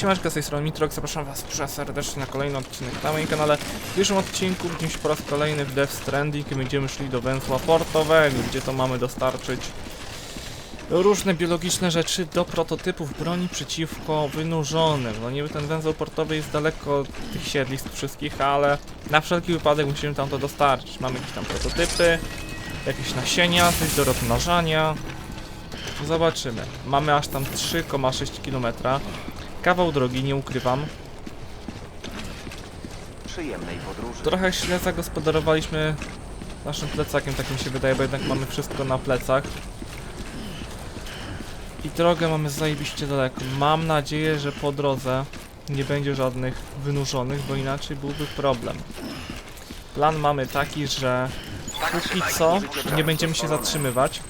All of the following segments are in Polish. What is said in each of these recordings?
Siemaneczka, z tej strony zapraszam was serdecznie na kolejny odcinek na moim kanale. W pierwszym odcinku widzimy się po raz kolejny w Death Stranding i będziemy szli do węzła portowego, gdzie to mamy dostarczyć różne biologiczne rzeczy do prototypów broni przeciwko wynurzonym. No niby ten węzeł portowy jest daleko od tych siedlisk wszystkich, ale na wszelki wypadek musimy tam to dostarczyć. Mamy jakieś tam prototypy, jakieś nasienia, coś do rozmnażania. Zobaczymy. Mamy aż tam 3,6 km. Kawał drogi, nie ukrywam. Przyjemnej podróży. Trochę źle zagospodarowaliśmy naszym plecakiem, tak mi się wydaje, bo jednak mamy wszystko na plecach. I drogę mamy zajebiście daleko. Mam nadzieję, że po drodze nie będzie żadnych wynurzonych, bo inaczej byłby problem. Plan mamy taki, że póki co nie będziemy się zatrzymywać,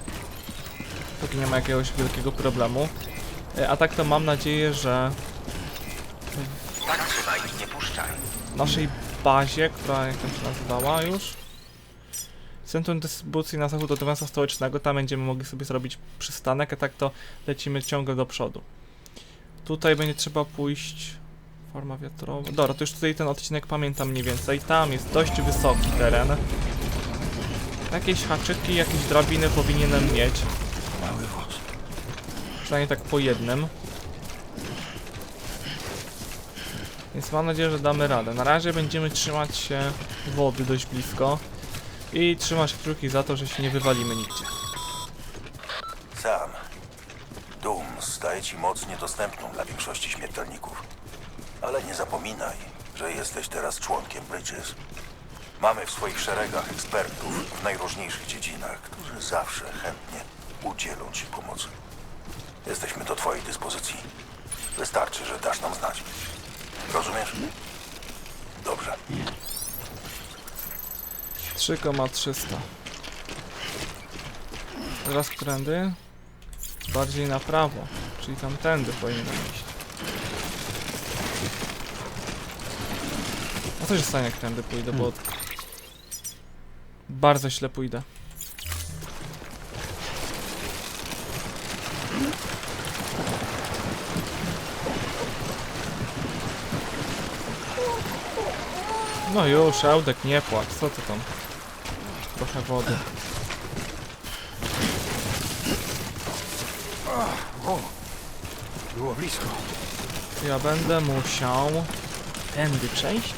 póki nie ma jakiegoś wielkiego problemu. E, A tak to mam nadzieję, że Tak trzymaj i nie puszczaj. w naszej bazie, która jak tam się nazywała już. Centrum dystrybucji na zachód od miasta stołecznego, tam będziemy mogli sobie zrobić przystanek, a tak to lecimy ciągle do przodu. Tutaj będzie trzeba pójść... Forma wiatrowa... Dobra, to już tutaj ten odcinek pamiętam mniej więcej. Tam jest dość wysoki teren. Jakieś haczyki, jakieś drabiny powinienem mieć. Przynajmniej tak po jednym. Więc mam nadzieję, że damy radę. Na razie będziemy trzymać się wody dość blisko i trzymać kciuki za to, że się nie wywalimy nigdzie. Sam. Doom staje ci moc niedostępną dla większości śmiertelników. Ale nie zapominaj, że jesteś teraz członkiem Bridges. Mamy w swoich szeregach ekspertów w najróżniejszych dziedzinach, którzy zawsze chętnie udzielą ci pomocy. Jesteśmy do twojej dyspozycji. Wystarczy, że dasz nam znać. Rozumiesz? Dobrze. 3,300 Teraz którędy? Bardziej na prawo, czyli tamtędy powinienem iść. A co się stanie jak tędy pójdę, bo... Bardzo źle pójdę. No już, Ełdek, nie płacz, co ty tam? Trochę wody. Było blisko. Ja będę musiał tędy przejść.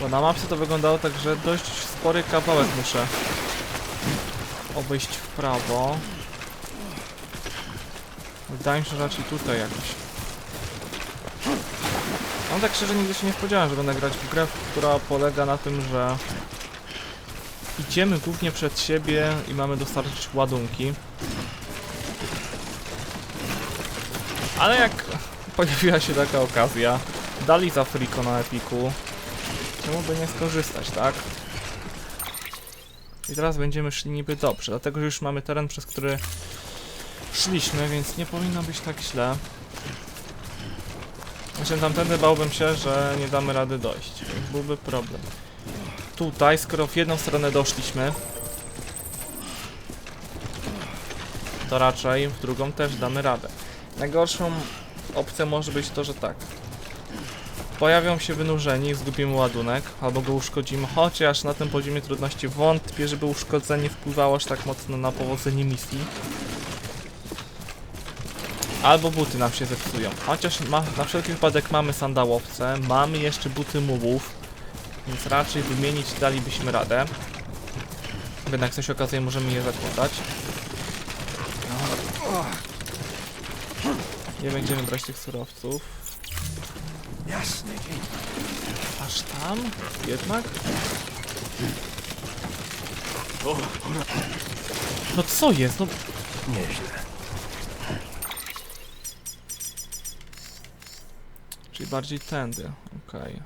Bo na mapce to wyglądało tak, że dość spory kawałek muszę obejść w prawo. Wydaje mi się, że raczej tutaj jakoś. No tak szczerze nigdy się nie spodziewałem, że będę grać w grę, która polega na tym, że idziemy głównie przed siebie i mamy dostarczyć ładunki. Ale jak pojawiła się taka okazja, dali za friko na Epiku, czemu by nie skorzystać, tak? I teraz będziemy szli niby dobrze, dlatego że już mamy teren, przez który szliśmy, więc nie powinno być tak źle. Znaczy tamtędy bałbym się, że nie damy rady dojść, byłby problem. Tutaj, skoro w jedną stronę doszliśmy, to raczej w drugą też damy radę. Najgorszą opcją może być to, że tak. Pojawią się wynurzeni, zgubimy ładunek, albo go uszkodzimy, chociaż na tym poziomie trudności wątpię, żeby uszkodzenie wpływało aż tak mocno na powodzenie misji. Albo buty nam się zepsują. Chociaż ma, na wszelki wypadek mamy sandałowce, mamy jeszcze buty mułów, więc raczej wymienić dalibyśmy radę. Jednak coś okazuje, możemy je zakładać. Nie będziemy brać tych surowców. Jasny dzień. Aż tam? Jednak? No co jest? No Nieźle. Czyli bardziej tędy, okej.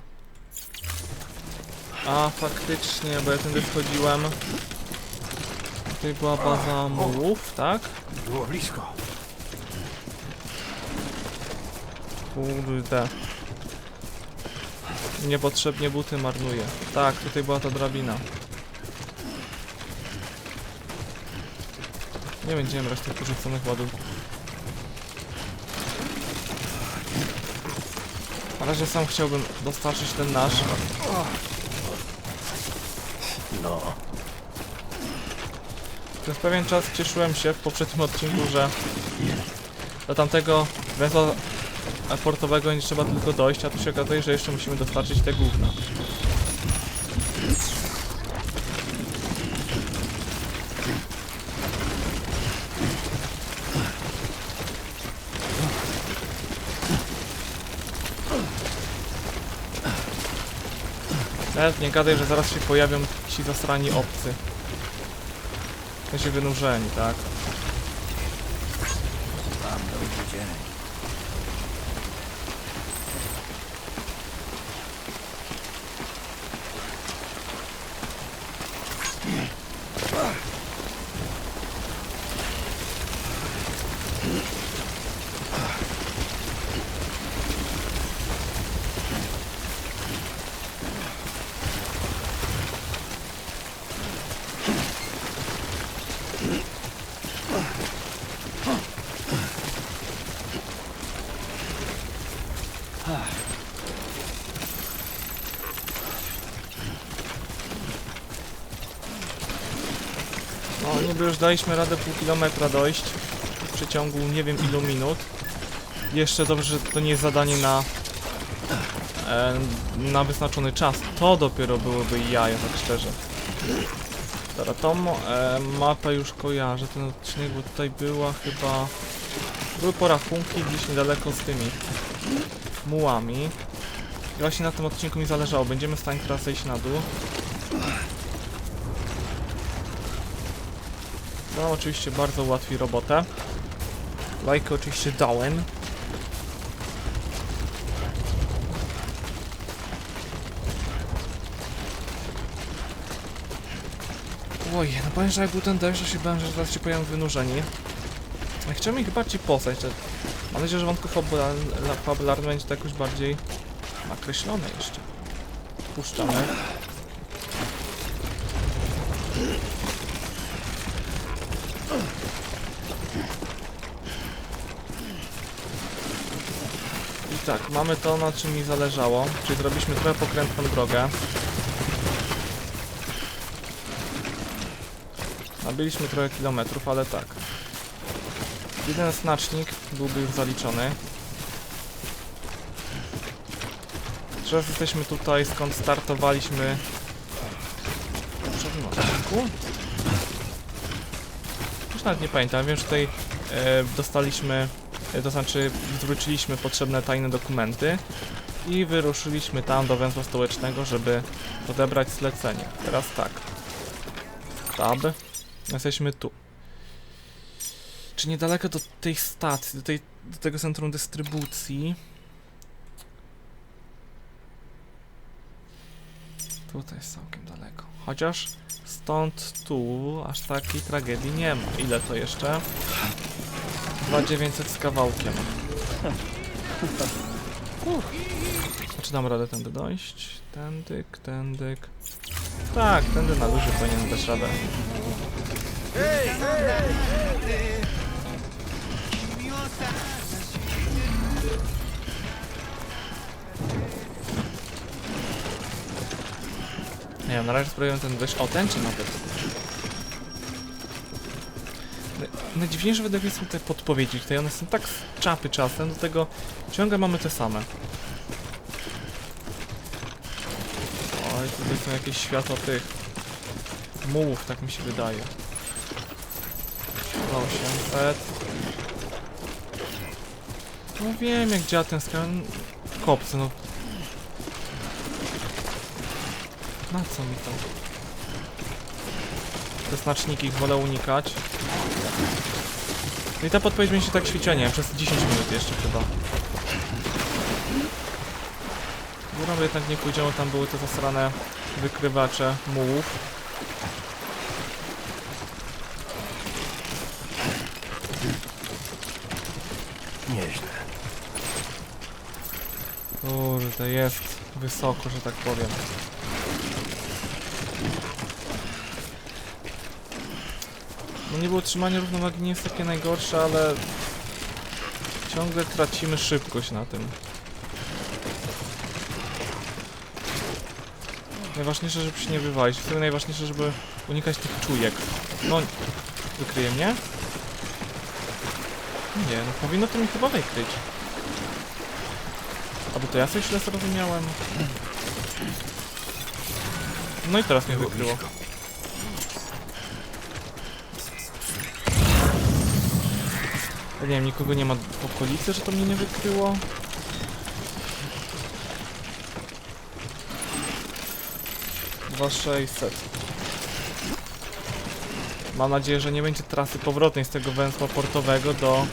A faktycznie, bo ja tędy wchodziłem. Tutaj była baza mułów, tak? Było blisko. Kurde. Niepotrzebnie buty marnuję. Tak, tutaj była ta drabina. Nie będziemy brać tych porzuconych ładunków. Razie sam chciałbym dostarczyć ten nasz. No. Przez pewien czas cieszyłem się w poprzednim odcinku, że do tamtego węzła portowego nie trzeba tylko dojść, a tu się okazuje, że jeszcze musimy dostarczyć te gówna. Nawet nie gadaj, że zaraz się pojawią ci zasrani obcy. W sensie wynurzeni, tak? Mam dobry dzień. Niby już daliśmy radę pół kilometra dojść w przeciągu nie wiem ilu minut. Jeszcze dobrze, że to nie jest zadanie na e, na wyznaczony czas. To dopiero byłoby jaja, tak szczerze. Dobra, tą e, mapę już kojarzę, ten odcinek, bo tutaj była chyba... Były porachunki gdzieś niedaleko z tymi mułami. I właśnie na tym odcinku mi zależało. Będziemy w stanie teraz zejść na dół. To nam oczywiście bardzo ułatwi robotę. Lajkę oczywiście dałem. Oj, no powiem, że jak był ten deszcz, to się bałem, że zaraz się pojawią wynurzeni. Ja Chciałem ich bardziej poznać. Mam nadzieję, że fabularny, fabularny będzie to jakoś bardziej nakreślone jeszcze. Puszczamy. Tak, mamy to, na czym mi zależało, czyli zrobiliśmy trochę pokrętną drogę. Nabiliśmy trochę kilometrów, ale tak. Jeden znacznik byłby już zaliczony. Teraz jesteśmy tutaj, skąd startowaliśmy poprzednim. Już nawet nie pamiętam, wiem, że tutaj e, dostaliśmy, to znaczy zwróciliśmy potrzebne tajne dokumenty i wyruszyliśmy tam do węzła stołecznego, żeby odebrać zlecenie. Teraz tak. Tab. Jesteśmy tu. Czy niedaleko do tej stacji, do, tej, do tego centrum dystrybucji? Tutaj jest całkiem daleko. Chociaż stąd tu aż takiej tragedii nie ma. Ile to jeszcze? 2900 z kawałkiem. Czy dam radę tędy dojść? Tędyk, tędyk. Tak, tędy na duży powinien dać radę. Nie na razie spróbujemy ten deszcz. O, tęczy nawet. Najdziwniejsze mi się są te podpowiedzi tutaj, one są tak z czapy czasem, do tego ciągle mamy te same. Oj, tutaj są jakieś światła tych mułów, tak mi się wydaje. 800. No wiem jak działa ten skan... Kopce, no. Na co mi to? Te znaczniki ich wolę unikać. No i ta podpowiedź będzie się tak świeciła, nie wiem, przez 10 minut jeszcze chyba. Górą jednak nie pójdziemy, tam były te zasrane wykrywacze mułów. Nieźle. Kurde, jest wysoko, że tak powiem. No nie było utrzymanie równowagi nie jest takie najgorsze, ale ciągle tracimy szybkość na tym. Najważniejsze, żeby się nie wywalić. Wtedy najważniejsze, żeby unikać tych czujek. No, wykryje mnie? Nie, no powinno to mi chyba wykryć. Aby to ja coś źle zrozumiałem. No i teraz mnie wykryło. Nie wiem, nikogo nie ma w okolicy, że to mnie nie wykryło. Dwa 600. Mam nadzieję, że nie będzie trasy powrotnej z tego węzła portowego do...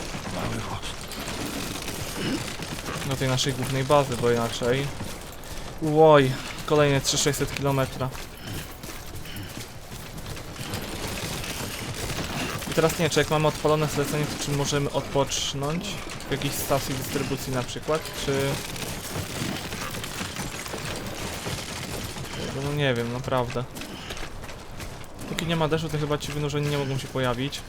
do tej naszej głównej bazy, bo inaczej... Łoj, kolejne 3600 km. Teraz nie czy jak mamy odpalone zlecenie, to czy możemy odpocząć w jakiejś stacji dystrybucji na przykład, czy... No nie wiem, naprawdę. Póki nie ma deszczu, to chyba ci wynurzeni nie mogą się pojawić.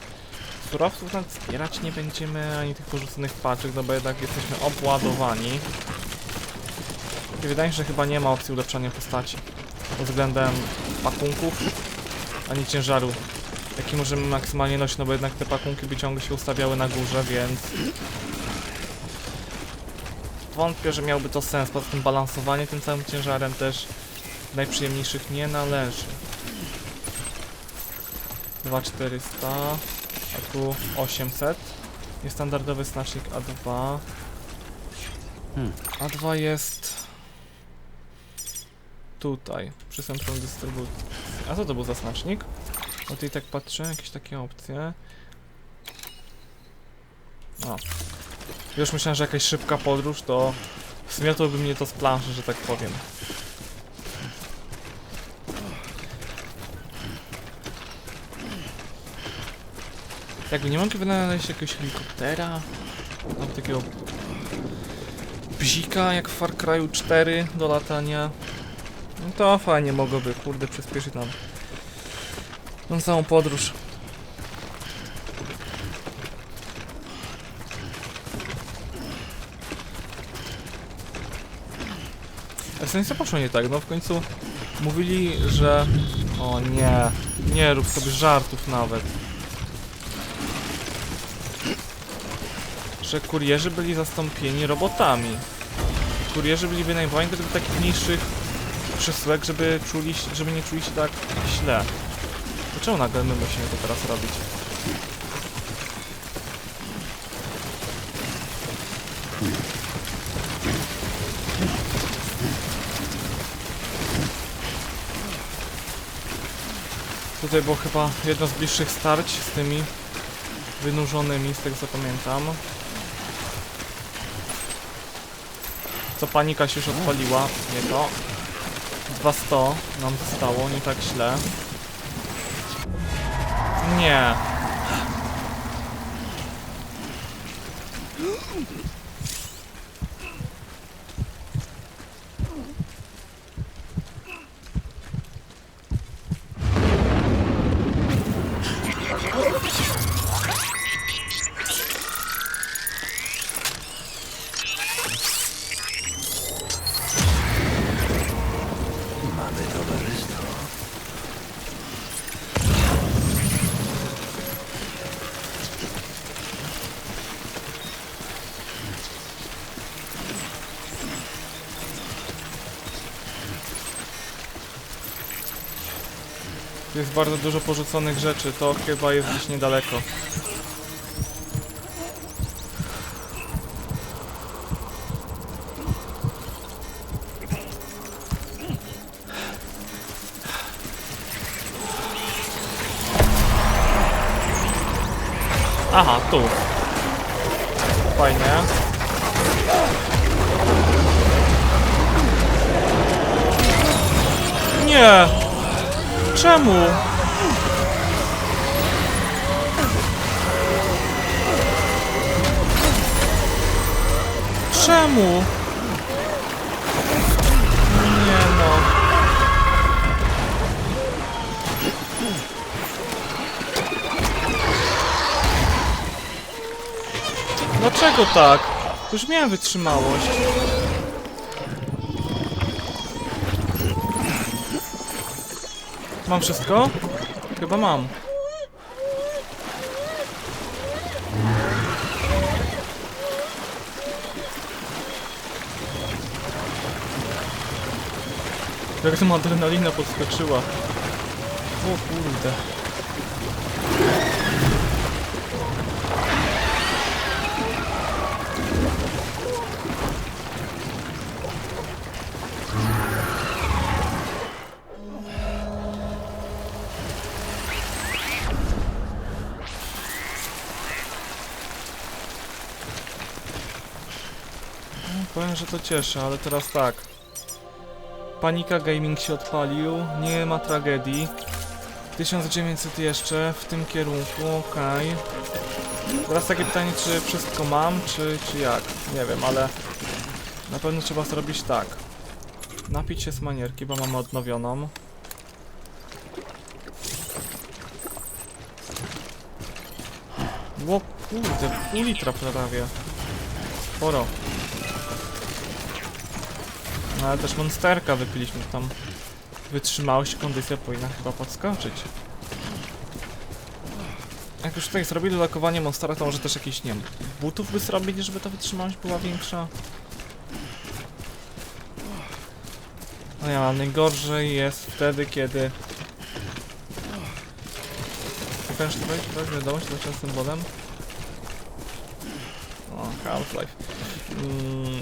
Surowców nawet zbierać nie będziemy, ani tych porzuconych paczek, no bo jednak jesteśmy obładowani. I wydaje mi się, że chyba nie ma opcji ulepszania postaci. Pod względem pakunków, ani ciężaru, jaki możemy maksymalnie nosić, no bo jednak te pakunki by ciągle się ustawiały na górze, więc... Wątpię, że miałby to sens, poza tym balansowanie tym całym ciężarem też najprzyjemniejszych nie należy. 2400, a tu 800. Niestandardowy znacznik A2. Hmm. A2 jest tutaj, przy centrum dystrybucji. A co to był za znacznik? Bo tutaj tak patrzę, jakieś takie opcje. O. Już myślałem, że jakaś szybka podróż, to zmiotłoby mnie to z planszy, że tak powiem. Jakby nie mogę wynaleźć jakiegoś helikoptera, albo takiego bzika jak w Far Cry 4 do latania. No to fajnie mogłoby, kurde, przyspieszyć nam tą całą podróż. A w co poszło nie tak? No w końcu mówili, że... O nie, nie rób sobie żartów nawet. Że kurierzy byli zastąpieni robotami. Kurierzy byli wynajmowani do takich mniejszych przesyłek, żeby, czuli, żeby nie czuli się tak źle. Dlaczego nagle my musimy to teraz robić? Tutaj było chyba jedno z bliższych starć z tymi wynurzonymi, z tego co pamiętam. Co panika się już odpaliła, nie to. 200 nam zostało, nie tak źle. Nie. Jest bardzo dużo porzuconych rzeczy, to chyba jest gdzieś niedaleko. Czemu? Czemu? Nie no. Dlaczego tak? Już miałem wytrzymałość. Mam wszystko? Chyba mam. Jak tam adrenalina podskoczyła. O kurde. Powiem, że to cieszy, ale teraz tak. Panika Gaming się odpalił, nie ma tragedii. 1900 jeszcze w tym kierunku, okej. Teraz takie pytanie, czy wszystko mam, czy, czy jak? Nie wiem, ale na pewno trzeba zrobić tak. Napić się z manierki, bo mamy odnowioną. Ło kurde, pół litra prawie. Sporo. No ale też monsterka wypiliśmy tam. Wytrzymałość, kondycja powinna chyba podskoczyć. Jak już tutaj zrobili lokowanie monstera, to może też jakieś, nie wiem, butów by zrobili, żeby ta wytrzymałość była większa? No ja mam najgorzej jest wtedy, kiedy... Pokaż tutaj, tutaj wiadomość z tym symbolem. O, Half-Life. Mm,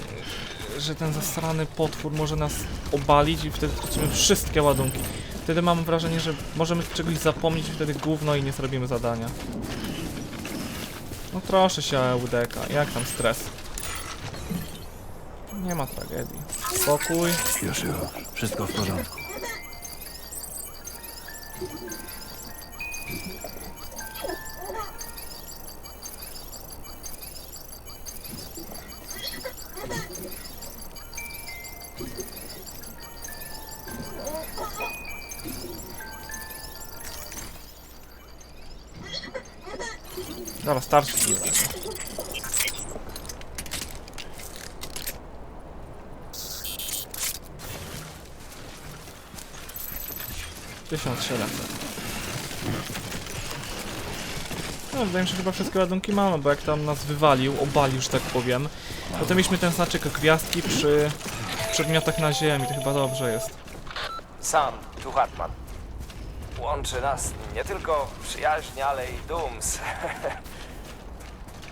że ten zasrany potwór może nas obalić i wtedy tracimy wszystkie ładunki. Wtedy mam wrażenie, że możemy czegoś zapomnieć i wtedy gówno i nie zrobimy zadania. No proszę się UDK, jak tam stres? Nie ma tragedii. Spokój. Joshua, wszystko w porządku. Dobra, starczy. Tysiąc siedemset. No, wydaje mi się, że chyba wszystkie ładunki mamy, bo jak tam nas wywalił, obalił, że tak powiem, potem mieliśmy ten znaczek gwiazdki przy przedmiotach na ziemi, to chyba dobrze jest. Sam, tu Hartman. Łączy nas nie tylko przyjaźń, ale i Dooms.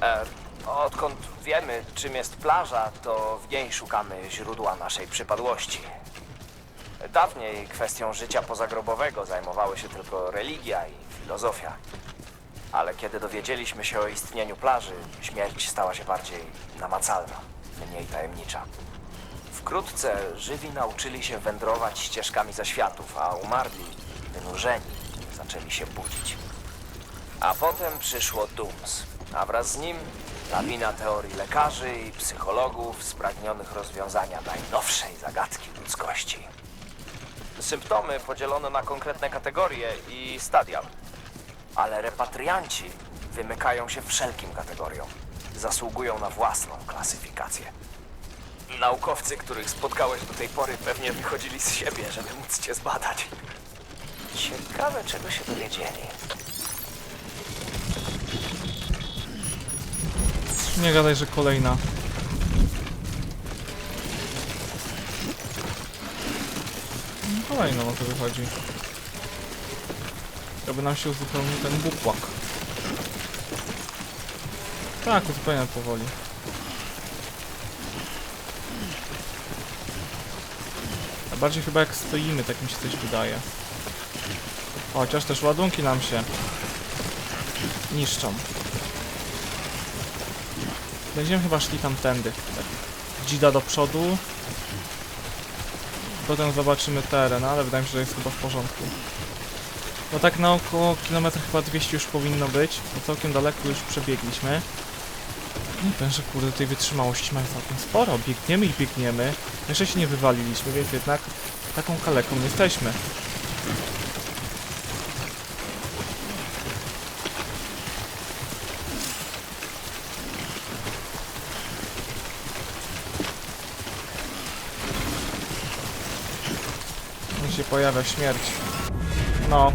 e, odkąd wiemy, czym jest plaża, to w niej szukamy źródła naszej przypadłości. Dawniej kwestią życia pozagrobowego zajmowały się tylko religia i filozofia. Ale kiedy dowiedzieliśmy się o istnieniu plaży, śmierć stała się bardziej namacalna, mniej tajemnicza. Wkrótce żywi nauczyli się wędrować ścieżkami zaświatów, a umarli, wynurzeni, zaczęli się budzić. A potem przyszło Dooms, a wraz z nim lawina teorii lekarzy i psychologów spragnionych rozwiązania najnowszej zagadki ludzkości. Symptomy podzielono na konkretne kategorie i stadia, ale repatrianci wymykają się wszelkim kategoriom. Zasługują na własną klasyfikację. Naukowcy, których spotkałeś do tej pory, pewnie wychodzili z siebie, żeby móc cię zbadać. Ciekawe, czego się dowiedzieli. Nie gadaj, że kolejna. No, Kolejna no to wychodzi. Aby nam się uzupełnił ten bukłak. Tak, uzupełniam powoli. A bardziej chyba jak stoimy, tak mi się coś wydaje. Chociaż też ładunki nam się niszczą. Będziemy chyba szli tamtędy. Dzida do przodu. Potem zobaczymy teren, ale wydaje mi się, że jest chyba w porządku. No tak na około kilometr chyba 200 już powinno być, bo całkiem daleko już przebiegliśmy. Nie wiem, że kurde tej wytrzymałości mamy całkiem sporo. Biegniemy i biegniemy. Jeszcze się nie wywaliliśmy, więc jednak taką kaleką jesteśmy. Tu się pojawia śmierć. No.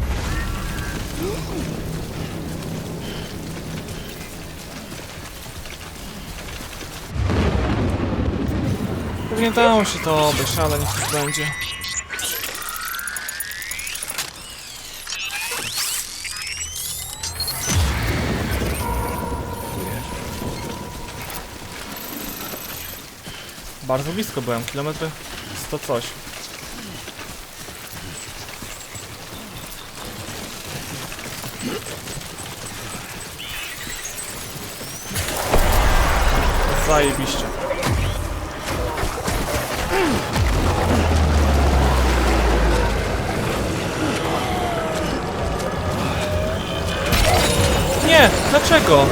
Pewnie dało się to obejść, ale niech już będzie. Bardzo blisko byłem, kilometry 100 coś. Zajebiście. Nie, dlaczego?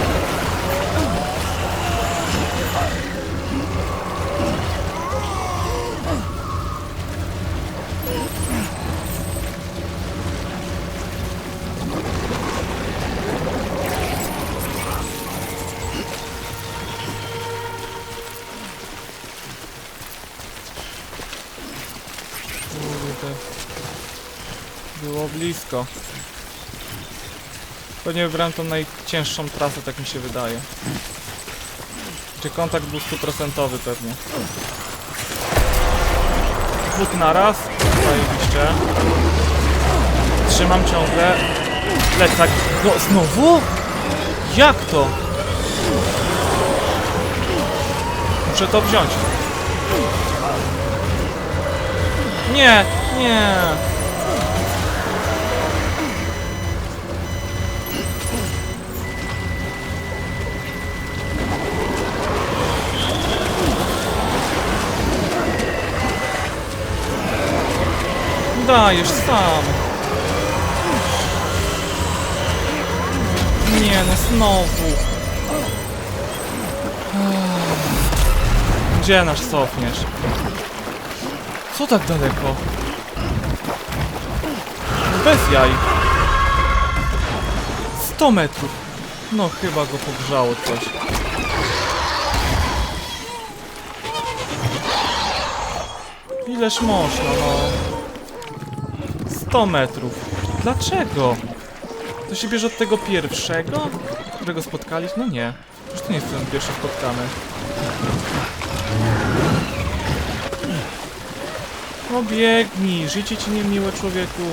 Blisko. Pewnie wybrałem tą najcięższą trasę, tak mi się wydaje. Czy kontakt był stuprocentowy pewnie. Dwóch na raz. Zajebiście. Trzymam ciągle. Plecak. No znowu? Jak to? Muszę to wziąć. Nie, nie. Dajesz sam. Nie, no znowu. Gdzie nasz cofniesz? Co tak daleko? Bez jaj. 100 metrów. No chyba go pogrzało coś. Ileż można, no. 100 metrów. Dlaczego? To się bierze od tego pierwszego, którego spotkaliśmy? No nie. Już to nie jest ten pierwszy spotkany. No biegnij, życie ci niemiłe człowieku.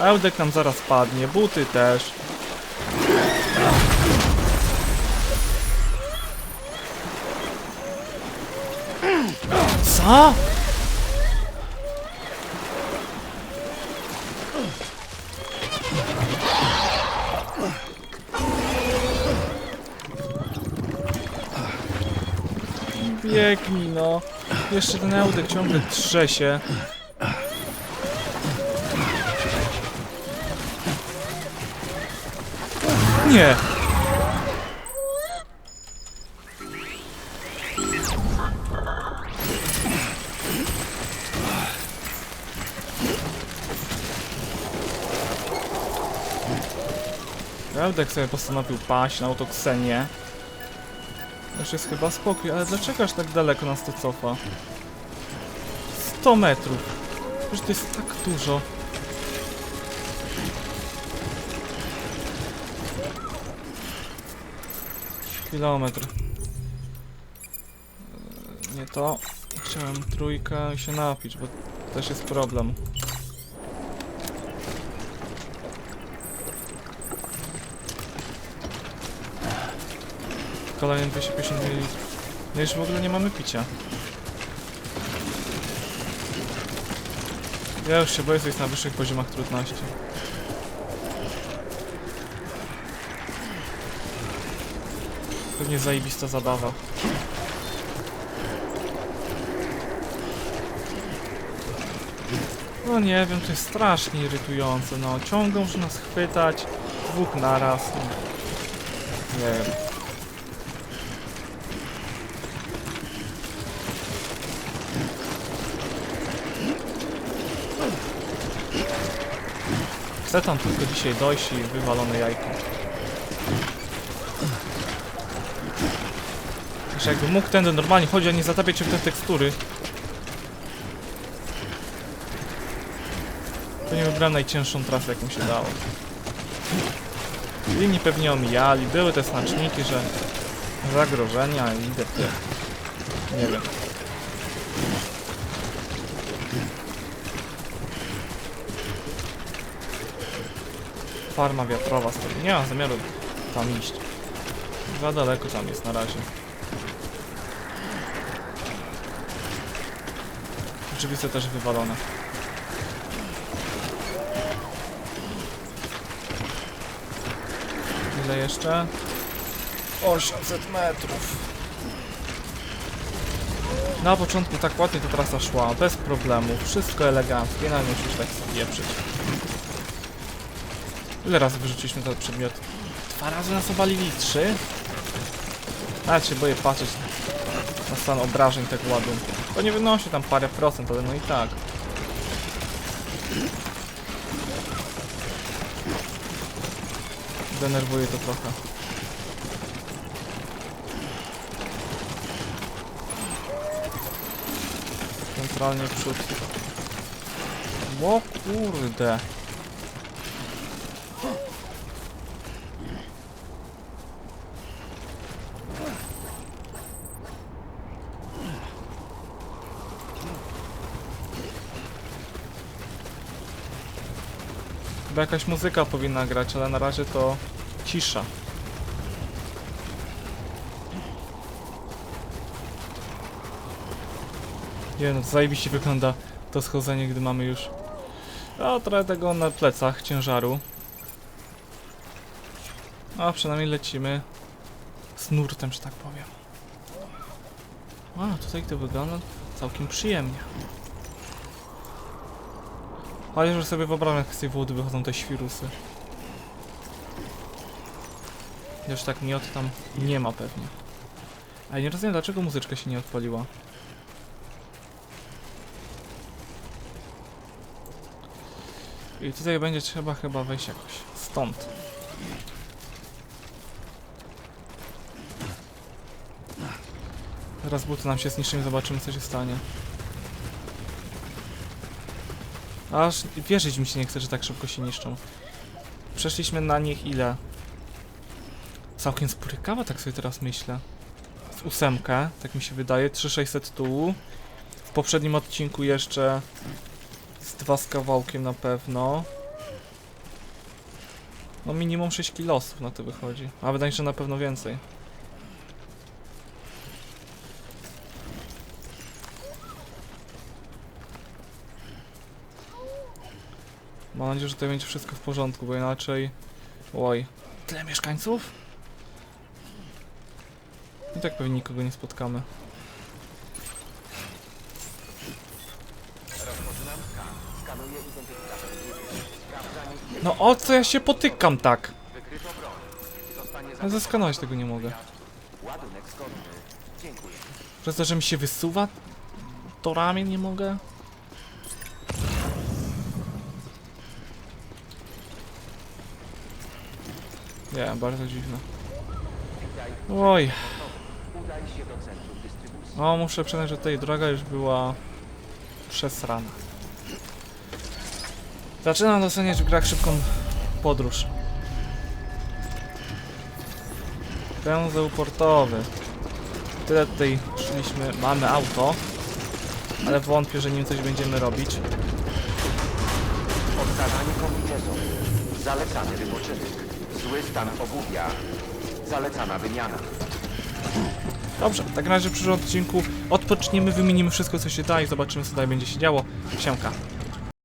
Eldek nam zaraz padnie, buty też. Co? Jeszcze ten Eudek ciągle drze się. Nie. Eudek sobie postanowił paść na autoksenię. Już jest chyba spokój, ale dlaczego aż tak daleko nas to cofa? 100 metrów. Przecież to jest tak dużo. Kilometr. Nie to. Chciałem trójkę i się napić, bo też jest problem. Kolejny 250 ml. No już w ogóle nie mamy picia. Ja już się boję, że jest na wyższych poziomach trudności. Pewnie zajebista zabawa. No nie wiem, to jest strasznie irytujące, no. Ciągną się nas chwytać, dwóch naraz. No. Nie wiem. Chcę tam tylko dzisiaj dojść i wywalone jajko. Jeszcze jakby mógł tędy normalnie chodzić, a nie zatapiać się w te tekstury. Nie wybrałem najcięższą trasę, jaką się dało. Inni pewnie omijali, były te znaczniki, że zagrożenia i idę. Nie wiem. Farma wiatrowa stoi. Nie mam zamiaru tam iść. Za daleko tam jest na razie. Oczywiście też wywalone. Ile jeszcze? 800 metrów. Na początku tak ładnie ta trasa szła, bez problemu, wszystko eleganckie, na musisz tak spieprzyć. Ile razy wyrzuciliśmy ten przedmiot? Dwa razy nas obalili, trzy? Nawet się boję patrzeć na stan obrażeń tego ładunku. To nie wynosi tam parę procent, ale no i tak. Denerwuje to trochę. Centralnie w przód. O kurde. Chyba jakaś muzyka powinna grać, ale na razie to cisza. Nie no, zajebiście wygląda to schodzenie, gdy mamy już no, trochę tego na plecach ciężaru. A przynajmniej lecimy z nurtem, że tak powiem. A, tutaj to wygląda całkiem przyjemnie. Ale że sobie wyobrażam, jak z tej wody wychodzą te świrusy. Już tak miot tam nie ma pewnie. Ale nie rozumiem, dlaczego muzyczka się nie odpaliła. I tutaj będzie trzeba chyba wejść jakoś stąd. Teraz buty nam się zniszczą i zobaczymy co się stanie. Aż wierzyć mi się nie chce, że tak szybko się niszczą. Przeszliśmy na nich ile? Całkiem spory kawa, tak sobie teraz myślę. Z ósemkę, tak mi się wydaje. 3600 tu. W poprzednim odcinku jeszcze z dwa z kawałkiem na pewno. No minimum 6 kilosów na to wychodzi. A wydaje mi się, że na pewno więcej. Mam nadzieję, że tutaj będzie wszystko w porządku, bo inaczej... Oj. Tyle mieszkańców? I tak pewnie nikogo nie spotkamy. No o co ja się potykam tak? Ja zeskanować tego nie mogę. Przez to, że mi się wysuwa to ramię nie mogę? Nie, bardzo dziwne. Oj. No, muszę przyznać, że tutaj droga już była przesrana. Zaczynam doceniać w grach szybką podróż. Węzeł portowy. Tyle tutaj szliśmy. Mamy auto. Ale wątpię, że nim coś będziemy robić. Odkażanie kombinezonu. Zalecany wypoczynek. Zły stan obuwia. Zalecana wymiana. Dobrze, w takim razie w przyszłym odcinku odpoczniemy, wymienimy wszystko co się da i zobaczymy co dalej będzie się działo. Siemka.